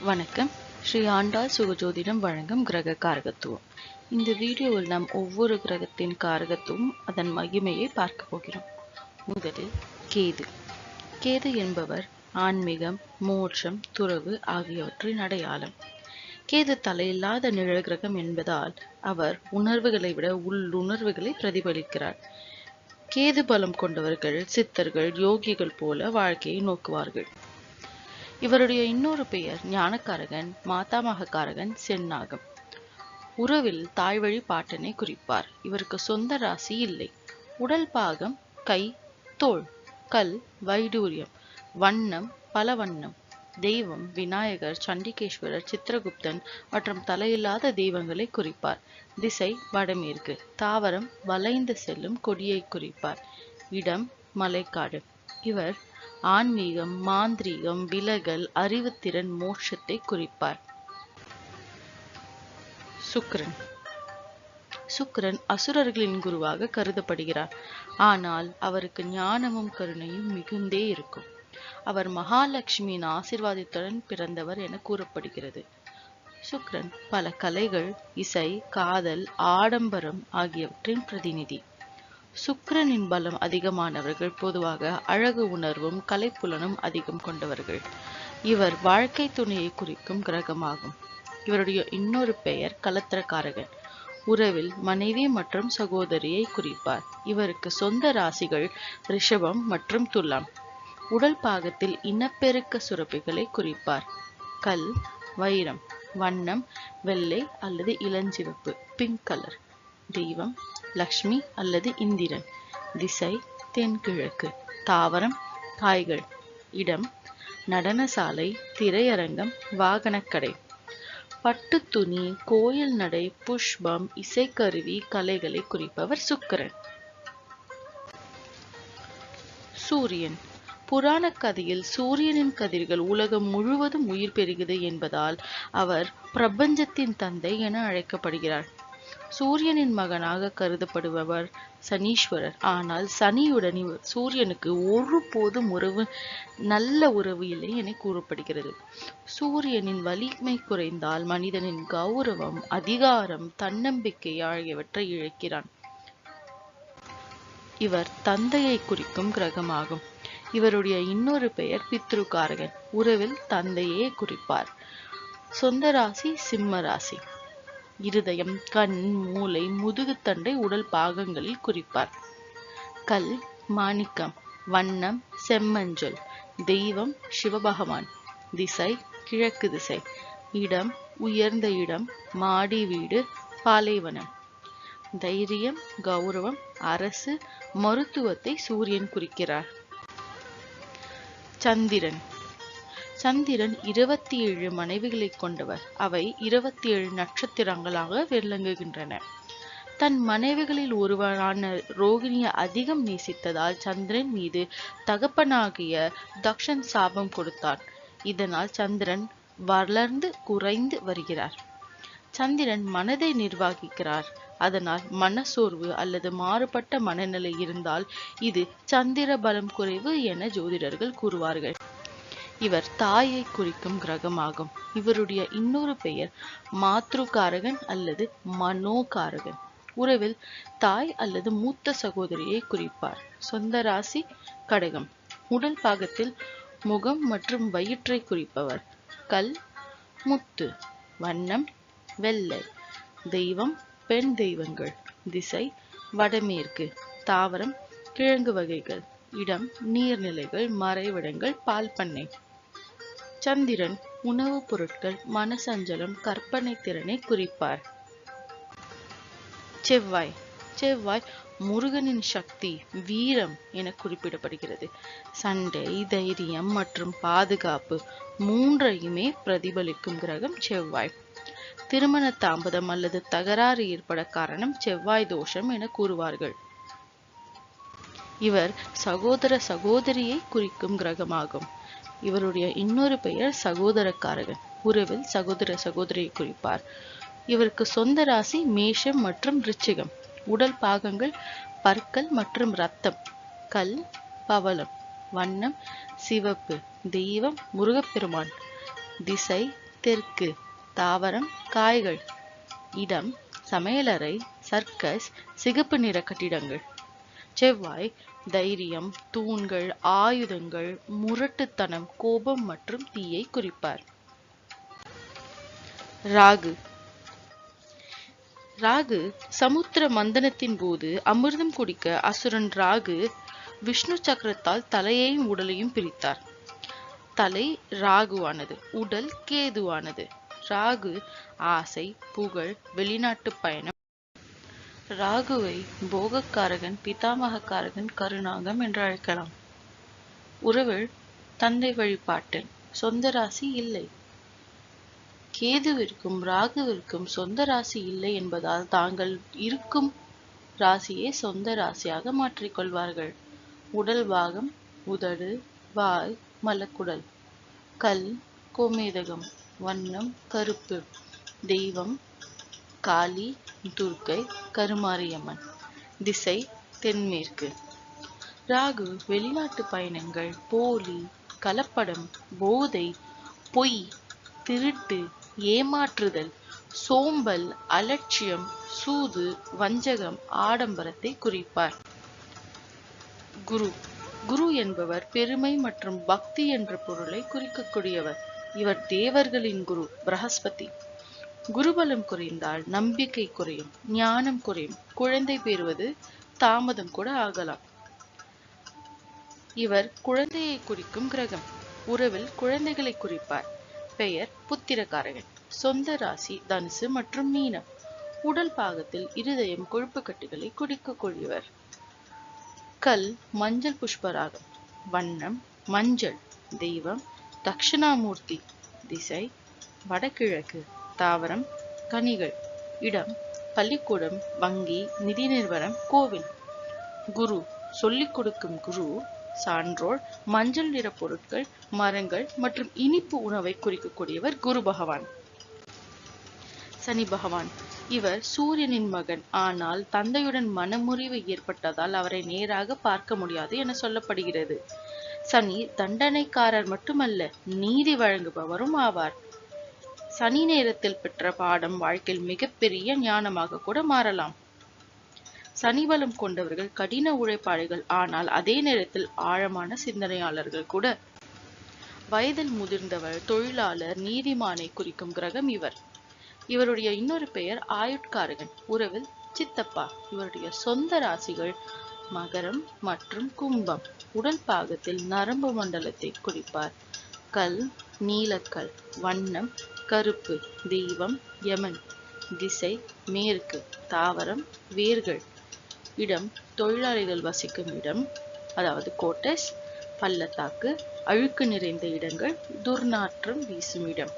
வணக்கம். ஸ்ரீ ஆண்டாள் சுகஜோதிடம் வழங்கும் கிரக காரகத்துவம். இந்த வீடியோவில் நாம் ஒவ்வொரு கிரகத்தின் காரகத்துவம் அதன் மகிமையை பார்க்க போகிறோம். முதலில் கேது. கேது என்பவர் ஆன்மீகம் மோட்சம் துறவு ஆகியவற்றின் அடையாளம். கேது தலையில்லாத நிழல் கிரகம் என்பதால் அவர் உணர்வுகளை விட உள்ளுணர்வுகளை பிரதிபலிக்கிறார். கேது பலம் கொண்டவர்கள் சித்தர்கள் யோகிகள் போல வாழ்க்கையை நோக்குவார்கள். இவருடைய இன்னொரு பெயர் ஞானக்காரகன் மாதாமகக்காரகன் சென்னாகம். உறவில் தாய்வழி பாட்டனை குறிப்பார். இவருக்கு சொந்த ராசி இல்லை. உடல் பாகம் கை தோள் கல் வைடூரியம் வண்ணம் பல வண்ணம் தெய்வம் விநாயகர் சண்டிகேஸ்வரர் சித்திரகுப்தன் மற்றும் தலையில்லாத தெய்வங்களை குறிப்பார். திசை வடமேற்கு. தாவரம் வளைந்து செல்லும் கொடியை குறிப்பார். இடம் மலைக்காடு. இவர் ஆன்மீகம் மாந்திரீகம் விலகல் அறிவுத்திறன் மோட்சத்தை குறிப்பார். சுக்ரன். சுக்ரன் அசுரர்களின் குருவாக கருதப்படுகிறார். ஆனால் அவருக்கு ஞானமும் கருணையும் மிகுந்தே இருக்கும். அவர் மகாலட்சுமியின் ஆசிர்வாதத்துடன் பிறந்தவர் என கூறப்படுகிறது. சுக்ரன் பல கலைகள் இசை காதல் ஆடம்பரம் ஆகியவற்றின் பிரதிநிதி. சுக்கிரனின் பலம் அதிகமானவர்கள் பொதுவாக அழகு உணர்வும் கலைப்புலனும் அதிகம் கொண்டவர்கள். இவர் வாழ்க்கை துணையை குறிக்கும் கிரகமாகும். இவருடைய இன்னொரு பெயர் கலத்திரக்காரகன். உறவில் மனைவி மற்றும் சகோதரியை குறிப்பார். இவருக்கு சொந்த ராசிகள் ரிஷபம் மற்றும் துலாம். உடல் பாகத்தில் இனப்பெருக்க சுரப்பிகளை குறிப்பார். கல் வைரம் வண்ணம் வெள்ளை அல்லது இளஞ்சிவப்பு பிங்க் கலர் தெய்வம் லக்ஷ்மி அல்லது இந்திரன். திசை தென்கிழக்கு. தாவரம் காய்கள். இடம் நடனசாலை திரையரங்கம் வாகனக்கடை. பட்டு துணி கோயில் நடை புஷ்பம் இசைக்கருவி கலைகளை குறிப்பவர் சுக்கிரன். சூரியன். புராண கதையில் சூரியனின் கதிர்கள் உலகம் முழுவதும் உயிர் பெறுகிறது என்பதால் அவர் பிரபஞ்சத்தின் தந்தை என அழைக்கப்படுகிறார். சூரியனின் மகனாக கருதப்படுபவர் சனீஸ்வரர். ஆனால் சனியுடன் சூரியனுக்கு ஒருபோதும் உறவு நல்ல உறவு இல்லை என கூறப்படுகிறது. சூரியனின் வலிமை குறைந்தால் மனிதனின் கௌரவம் அதிகாரம் தன்னம்பிக்கை ஆகியவற்றை இழக்கிறான். இவர் தந்தையை குறிக்கும் கிரகமாகும். இவருடைய இன்னொரு பெயர் பித்ருகாரகன் உறவில் தந்தையே குறிப்பார். சொந்த ராசி சிம்ம ராசி இருதயம் கண் மூளை முதுகுத்தண்டை உடல் பாகங்களில் குறிப்பார். கல் மாணிக்கம் வண்ணம் செம்மஞ்சள் தெய்வம் சிவபகவான் திசை கிழக்கு திசை இடம் உயர்ந்த இடம் மாடி வீடு பாலைவனம். தைரியம் கௌரவம் அரசு மருத்துவத்தை சூரியன் குறிக்கிறார். சந்திரன் சந்திரன் இருபத்தி ஏழு மனைவிகளை கொண்டவர். அவை இருபத்தி ஏழு நட்சத்திரங்களாக விளங்குகின்றன. தன் மனைவிகளில் ஒருவரான ரோகிணியை அதிகம் நேசித்ததால் சந்திரன் மீது தகப்பனாகிய தக்ஷன் சாபம் கொடுத்தான். இதனால் சந்திரன் வளர்ந்து குறைந்து வருகிறார். சந்திரன் மனதை நிர்வகிக்கிறார். அதனால் மனசோர்வு அல்லது மாறுபட்ட மனநிலை இருந்தால் இது சந்திர பலம் குறைவு என ஜோதிடர்கள் கூறுவார்கள். இவர் தாயை குறிக்கும் கிரகமாகும். இவருடைய இன்னொரு பெயர் மாத்ருகாரகன் அல்லது மனோகாரகன். உறவில் தாய் அல்லது மூத்த சகோதரியை குறிப்பார். சொந்த ராசி கடகம். உடல் பாகத்தில் முகம் மற்றும் வயிற்றை குறிப்பவர். கல் முத்து. வண்ணம் வெள்ளை. தெய்வம் பெண் தெய்வங்கள். திசை வடமேற்கு. தாவரம் கிழங்கு வகைகள். இடம் நீர்நிலைகள் மறைவிடங்கள் பால் பண்ணை சந்திரன் உணவுப் பொருட்கள் மனசஞ்சலம் கற்பனை திறனை குறிப்பார். செவ்வாய். செவ்வாய் முருகனின் சக்தி வீரம் என குறிப்பிடப்படுகிறது. சண்டை தைரியம் மற்றும் பாதுகாப்பு மூன்றையுமே பிரதிபலிக்கும் கிரகம் செவ்வாய். திருமண தாமதம் அல்லது தகராறு ஏற்பட காரணம் செவ்வாய் தோஷம் என கூறுவார்கள். இவர் சகோதர சகோதரியை குறிக்கும் கிரகமாகும். இவருடைய இன்னொரு பெயர் சகோதரக்காரகன். உறவில் சகோதர சகோதரியை குறிப்பார். இவருக்கு சொந்த ராசி மேஷம் மற்றும் ரிச்சிகம் உடல் பாகங்கள் பற்கள் மற்றும் ரத்தம் கல் பவளம் வண்ணம் சிவப்பு தெய்வம் முருகப்பெருமான். திசை தெற்கு தாவரம் காய்கள் இடம் சமையலறை சர்க்கஸ் சிகப்பு நிற கட்டிடங்கள். செவ்வாய் தைரியம் தூண்கள் ஆயுதங்கள் முரட்டுத்தனம் கோபம் மற்றும் தீயை குறிப்பார். ராகு. ராகு சமுத்திர மந்தனத்தின் போது அமிர்தம் குடிக்க அசுரன் ராகு விஷ்ணு சக்கரத்தால் தலையையும் உடலையும் பிரித்தார். தலை ராகுவானது உடல் கேதுவானது. ராகு ஆசை புகழ் வெளிநாட்டு பயணம் ராகுவை போகக்காரகன் பிதாமகக்காரகன் கருணாகம் என்று அழைக்கலாம். உறவில் தந்தை வழிபாட்டன் சொந்த ராசி இல்லை. கேதுவிற்கும் ராகுவிற்கும் சொந்த ராசி இல்லை என்பதால் தாங்கள் இருக்கும் ராசியை சொந்த ராசியாக மாற்றிக்கொள்வார்கள் உடல் பாகம் உதடு வாய் மலக்குடல் கல் கோமேதகம் வண்ணம் கருப்பு தெய்வம் காளி துர்க்கை கருமாரியம்மன். திசை தென்மேற்கு. ராகு வெளிநாட்டு பயணங்கள் போலி கலப்படம் போதை பொய் திருட்டு ஏமாற்றுதல் சோம்பல் அலட்சியம் சூது வஞ்சகம் ஆடம்பரத்தை குறிப்பார். குரு. குரு என்பவர் பெருமை மற்றும் பக்தி என்ற பொருளை குறிக்கக்கூடியவர். இவர் தேவர்களின் குரு பிரகஸ்பதி. குருபலம் குறைந்தால் நம்பிக்கை குறையும் ஞானம் குறையும். குழந்தை பெறுவது தாமதம் கூட ஆகலாம். இவர் குழந்தையை குறிக்கும் கிரகம். உறவில் குழந்தைகளை குறிப்பார். பெயர் புத்திரகாரகன் சொந்த ராசி தனுசு மற்றும் மீனம். உடல் பாகத்தில் இருதயம் கொழுப்பு கட்டுகளை குடிக்கக்கூடியவர் கல் மஞ்சள் புஷ்பராகம். வண்ணம் மஞ்சள். தெய்வம் தக்ஷணாமூர்த்தி திசை வடகிழக்கு. தாவரம் கனிகள் இடம் பள்ளிக்கூடம் வங்கி நிதி நிறுவனம் கோவில். குரு சொல்லிக் கொடுக்கும் குரு சான்றோர் மஞ்சள் நிற பொருட்கள் மரங்கள் மற்றும் இனிப்பு உணவை குறிக்கக்கூடியவர் குரு பகவான். சனி பகவான் இவர் சூரியனின் மகன். ஆனால் தந்தையுடன் மனமுறிவு ஏற்பட்டதால் அவரை நேராக பார்க்க முடியாது என சொல்லப்படுகிறது. சனி தண்டனைக்காரர் மட்டுமல்ல நீதி வழங்குபவரும் ஆவார். சனி நேரத்தில் பெற்ற பாடம் வாழ்க்கையில் மிகப்பெரிய ஞானமாக கூட மாறலாம். சனி பலம் கொண்டவர்கள் கடின உழைப்பாளிகள் ஆனால் அதே நேரத்தில் ஆழமான சிந்தனையாளர்கள் கூட. வயதில் முதிர்ந்தவர் தொழிலாளர் நீதிமானை குறிக்கும் கிரகம் இவர். இவருடைய இன்னொரு பெயர் ஆயுட்காரகன் உறவில் சித்தப்பா. இவருடைய சொந்த ராசிகள் மகரம் மற்றும் கும்பம். உடல் பாகத்தில் நரம்பு மண்டலத்தை குறிப்பார். கல் நீலக்கல் வண்ணம் கருப்பு தெய்வம் யமன் திசை மேற்கு தாவரம் வேர்கள். இடம் தொழிலாளிகள் வசிக்கும் இடம் அதாவது கோட்டஸ் பள்ளத்தாக்கு அழுக்கு நிறைந்த இடங்கள் துர்நாற்றம் வீசும் இடம்.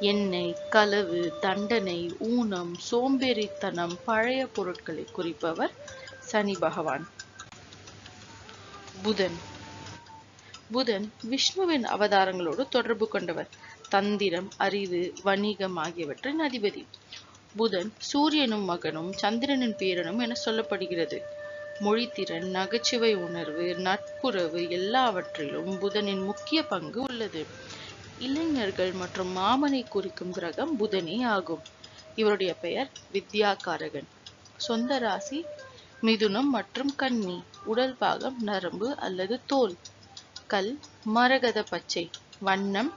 எண்ணெய் களவு தண்டனை ஊனம் சோம்பேறித்தனம் பழைய பொருட்களை குறிப்பவர் சனி பகவான். புதன். புதன் விஷ்ணுவின் அவதாரங்களோடு தொடர்பு கொண்டவர். தந்திரம் அறிவு வணிகம் ஆகியவற்றின் அதிபதி. புதன் சூரியனும் மகனும் சந்திரனின் பேரனும் என சொல்லப்படுகிறது. மொழித்திறன் நகைச்சுவை உணர்வு நட்புறவு எல்லாவற்றிலும் புதனின் முக்கிய பங்கு உள்ளது. இளைஞர்கள் மற்றும் மாமனை குறிக்கும் கிரகம் புதனே ஆகும். இவருடைய பெயர் வித்யாகாரகன் சொந்த ராசி மிதுனம் மற்றும் கன்னி உடல் பாகம் நரம்பு அல்லது தோல். கல் மரகத பச்சை. வண்ணம்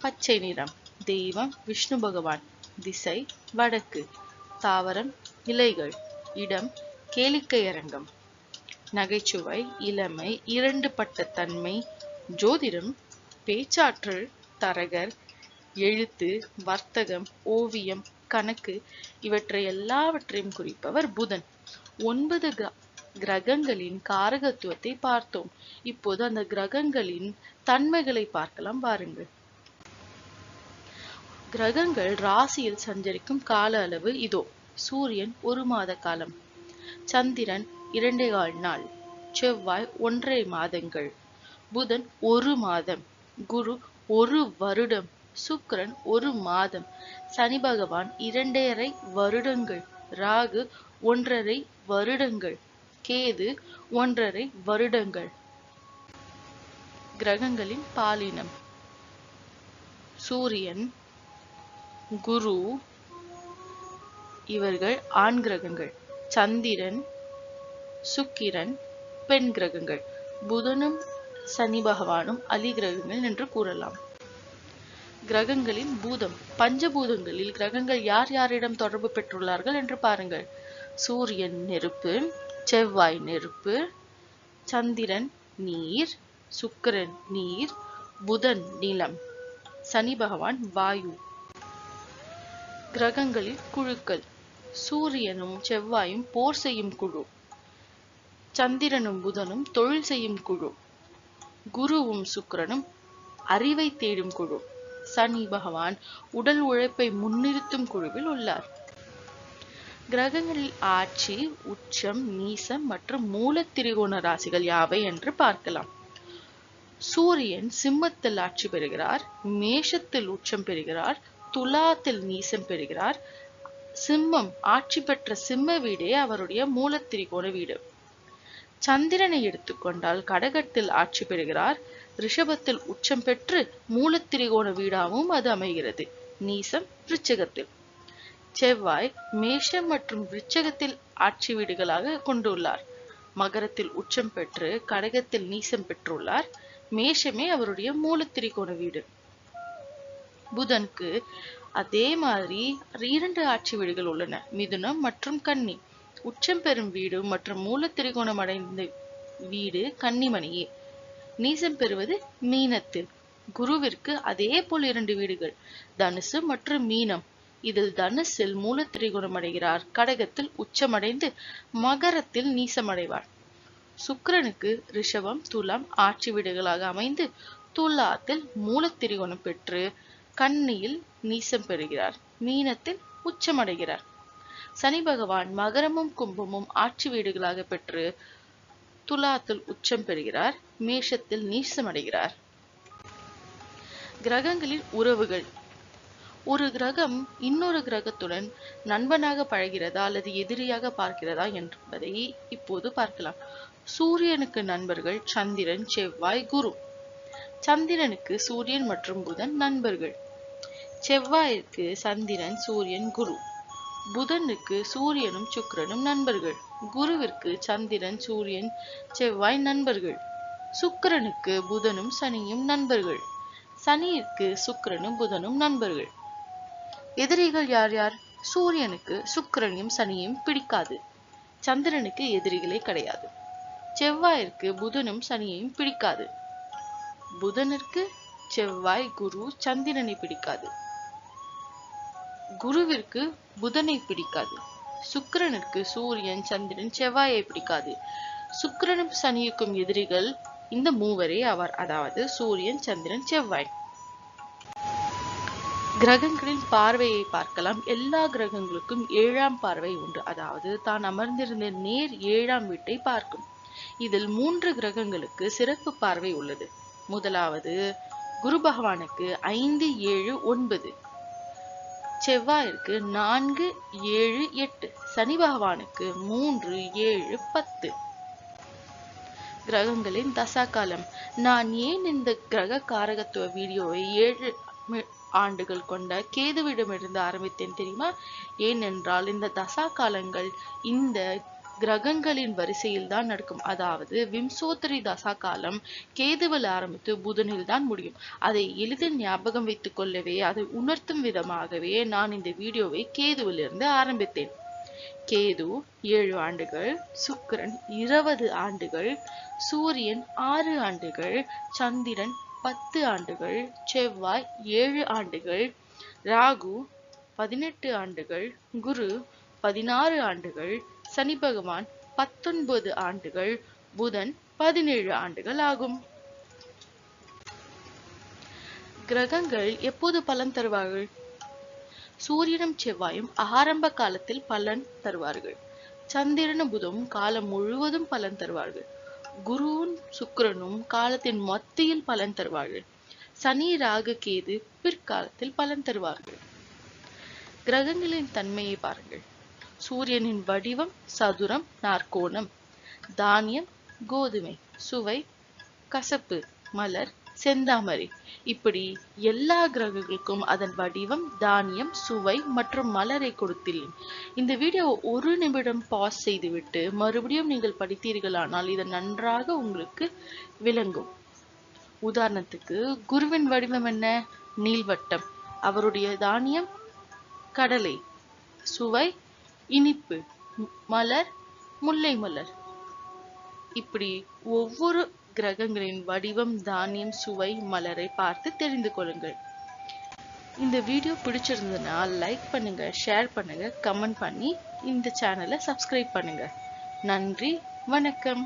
பச்சை நிறம் தெய்வம் விஷ்ணு பகவான் திசை வடக்கு தாவரம் இலைகள் இடம் கேளிக்கை அரங்கம். நகைச்சுவை இளமை இரண்டு பட்ட தன்மை ஜோதிடம் பேச்சாற்றல் தரகர் எழுத்து வர்த்தகம் ஓவியம் கணக்கு இவற்றை எல்லாவற்றையும் குறிப்பவர் புதன். ஒன்பது கிரகங்களின் காரகத்துவத்தை பார்த்தோம். இப்போது அந்த கிரகங்களின் தன்மைகளை பார்க்கலாம் பாருங்கள். கிரகங்கள் ராசியில் சஞ்சரிக்கும் கால அளவு இதோ சூரியன் ஒரு மாத காலம். சந்திரன் இரண்டே கால் நாள். செவ்வாய் ஒன்றரை மாதங்கள். புதன் ஒரு மாதம். குரு ஒரு வருடம். சுக்கரன் ஒரு மாதம். சனி பகவான் இரண்டரை வருடங்கள். ராகு ஒன்றரை வருடங்கள். கேது ஒன்றரை வருடங்கள். கிரகங்களின் பாலினம். சூரியன் குரு இவர்கள் ஆண் கிரகங்கள். சந்திரன் சுக்கிரன் பெண் கிரகங்கள். புதனும் சனி பகவானும் அலி கிரகங்கள் என்று கூறலாம். கிரகங்களின் பூதம். பஞ்சபூதங்களில் கிரகங்கள் யார் யாரிடம் தொடர்பு பெற்றுள்ளார்கள் என்று பாருங்கள். சூரியன் நெருப்பு செவ்வாய் நெருப்பு சந்திரன் நீர் சுக்கிரன் நீர் புதன் நிலம். சனி பகவான் வாயு. கிரகங்களில் குழுக்கள். சூரியனும் செவ்வாயும் போர் செய்யும் குழு. சந்திரனும் புதனும் தொழில் செய்யும் குழு. குருவும் சுக்கிரனும் அறிவை தேடும் குழு. சனி பகவான் உடல் உழைப்பை முன்னிறுத்தும் குழுவில் உள்ளார். கிரகங்களில் ஆட்சி உச்சம் நீசம் மற்றும் மூல திரிகோண ராசிகள் யாவை என்று பார்க்கலாம். சூரியன் சிம்மத்தில் ஆட்சி பெறுகிறார் மேஷத்தில் உச்சம் பெறுகிறார் துலாத்தில் நீசம் பெறுகிறார். சிம்மம் ஆட்சி பெற்ற சிம்ம வீடே அவருடைய மூலத்திரிகோண வீடு. சந்திரனை எடுத்துக்கொண்டால் கடகத்தில் ஆட்சி பெறுகிறார். ரிஷபத்தில் உச்சம் பெற்று மூலத்திரிகோண வீடாகவும் அது அமைகிறது. நீசம் விருச்சகத்தில். செவ்வாய் மேஷம் மற்றும் விருச்சகத்தில் ஆட்சி வீடுகளாக கொண்டுள்ளார். மகரத்தில் உச்சம் பெற்று கடகத்தில் நீசம் பெற்றுள்ளார். மேஷமே அவருடைய மூலத்திரிகோண வீடு. புதனுக்கு அதே மாதிரி இரண்டு ஆட்சி வீடுகள் உள்ளன. மிதுனம் மற்றும் கன்னி. உச்சம் பெறும் வீடு மற்றும் மூல திரிகோணம் அடைந்த வீடு கன்னிமணியே. நீசம் பெறுவது மீனத்தில். குருவிற்கு அதே போல் இரண்டு வீடுகள் தனுசு மற்றும் மீனம். இதில் தனுசில் மூல மூலத்திரிகோணம் அடைகிறார். கடகத்தில் உச்சமடைந்து மகரத்தில் நீசமடைவார். சுக்கிரனுக்கு ரிஷபம் துலாம் ஆட்சி வீடுகளாக அமைந்து துலாத்தில் மூல மூலத்திரிகோணம் பெற்று கன்னியில் நீசம் பெறுகிறார். மீனத்தில் உச்சமடைகிறார். சனி பகவான் மகரமும் கும்பமும் ஆட்சி வீடுகளாக பெற்று துலாத்தில் உச்சம் பெறுகிறார். மேஷத்தில் நீசமடைகிறார். கிரகங்களின் உறவுகள். ஒரு கிரகம் இன்னொரு கிரகத்துடன் நண்பனாக பழகிறதா அல்லது எதிரியாக பார்க்கிறதா என்பதை இப்போது பார்க்கலாம். சூரியனுக்கு நண்பர்கள் சந்திரன் செவ்வாய் குரு. சந்திரனுக்கு சூரியன் மற்றும் புதன் நண்பர்கள். செவ்வாயிற்கு சந்திரன் சூரியன் குரு. புதனுக்கு சூரியனும் சுக்கிரனும் நண்பர்கள். குருவிற்கு சந்திரன் சூரியன் செவ்வாய் நண்பர்கள். சுக்கிரனுக்கு புதனும் சனியும் நண்பர்கள். சனியிற்கு சுக்கிரனும் புதனும் நண்பர்கள். எதிரிகள் யார் யார்? சூரியனுக்கு சுக்கிரனையும் சனியும் பிடிக்காது. சந்திரனுக்கு எதிரிகளே கிடையாது. செவ்வாயிற்கு புதனும் சனியையும் பிடிக்காது. புதனிற்கு செவ்வாய் குரு சந்திரனை பிடிக்காது. குருவிற்கு புதனை பிடிக்காது. சுக்கிரனுக்கு சூரியன் சந்திரன் செவ்வாயை பிடிக்காது. சுக்கிரனும் சனியுக்கும் எதிரிகள் இந்த மூவரே அவர் அதாவது சூரியன் சந்திரன் செவ்வாய். கிரகங்களின் பார்வையை பார்க்கலாம். எல்லா கிரகங்களுக்கும் ஏழாம் பார்வை உண்டு. அதாவது தான் அமர்ந்திருந்த நேர் ஏழாம் வீட்டை பார்க்கும். இதில் மூன்று கிரகங்களுக்கு சிறப்பு பார்வை உள்ளது. முதலாவது குரு பகவானுக்கு ஐந்து ஏழு ஒன்பது. செவ்வாயிற்கு நான்கு ஏழு எட்டு. சனி பகவானுக்கு மூன்று ஏழு பத்து. கிரகங்களின் தசா காலம் நான் ஏன் இந்த கிரக காரகத்துவ வீடியோவை ஏழு ஆண்டுகள் கொண்ட கேதுவிடமிருந்து ஆரம்பித்தேன் தெரியுமா? ஏனென்றால் இந்த தசா காலங்கள் இந்த கிரகங்களின் வரிசையில் தான் நடக்கும். அதாவது விம்சோத்தரி தசா காலம் கேதுவில் ஆரம்பித்து புதனில் தான் முடியும். அதை எளிதில் ஞாபகம் வைத்துக் கொள்ளவே அதை உணர்த்தும் விதமாகவே நான் இந்த வீடியோவை கேதுவிலிருந்து ஆரம்பித்தேன். கேது ஏழு ஆண்டுகள் சுக்கிரன் இருபது ஆண்டுகள் சூரியன் ஆறு ஆண்டுகள் சந்திரன் பத்து ஆண்டுகள் செவ்வாய் ஏழு ஆண்டுகள் ராகு பதினெட்டு ஆண்டுகள் குரு பதினாறு ஆண்டுகள் சனி பகவான் பத்தொன்பது ஆண்டுகள் புதன் பதினேழு ஆண்டுகள் ஆகும். கிரகங்கள் எப்போது பலன் தருவார்கள்? சூரியனும் செவ்வாயும் ஆரம்ப காலத்தில் பலன் தருவார்கள். சந்திரனும் புதனும் காலம் முழுவதும் பலன் தருவார்கள். குருவும் சுக்கிரனும் காலத்தின் மத்தியில் பலன் தருவார்கள். சனி ராகு கேது பிற்காலத்தில் பலன் தருவார்கள். கிரகங்களின் தன்மையை பாருங்கள். சூரியனின் வடிவம் சதுரம் நாற்கோணம். தானியம் கோதுமை சுவை கசப்பு மலர் செந்தாமரை. இப்படி எல்லா கிரகங்களுக்கும் அதன் வடிவம் தானியம் சுவை மற்றும் மலரை கொடுத்துள்ளேன் இந்த வீடியோ ஒரு நிமிடம் பாஸ் செய்துவிட்டு மறுபடியும் நீங்கள் படித்தீர்களானால் இது நன்றாக உங்களுக்கு விளங்கும். உதாரணத்துக்கு குருவின் வடிவம் என்ன? நீள்வட்டம். அவருடைய தானியம் கடலை. சுவை இனிப்பு மலர் முல்லை மலர். இப்படி ஒவ்வொரு கிரகங்களின் வடிவம் தானியம் சுவை மலரை பார்த்து தெரிந்து கொள்ளுங்கள். இந்த வீடியோ பிடிச்சிருந்ததுன்னா லைக் பண்ணுங்க ஷேர் பண்ணுங்க கமெண்ட் பண்ணி இந்த சேனலை சப்ஸ்கிரைப் பண்ணுங்க. நன்றி வணக்கம்.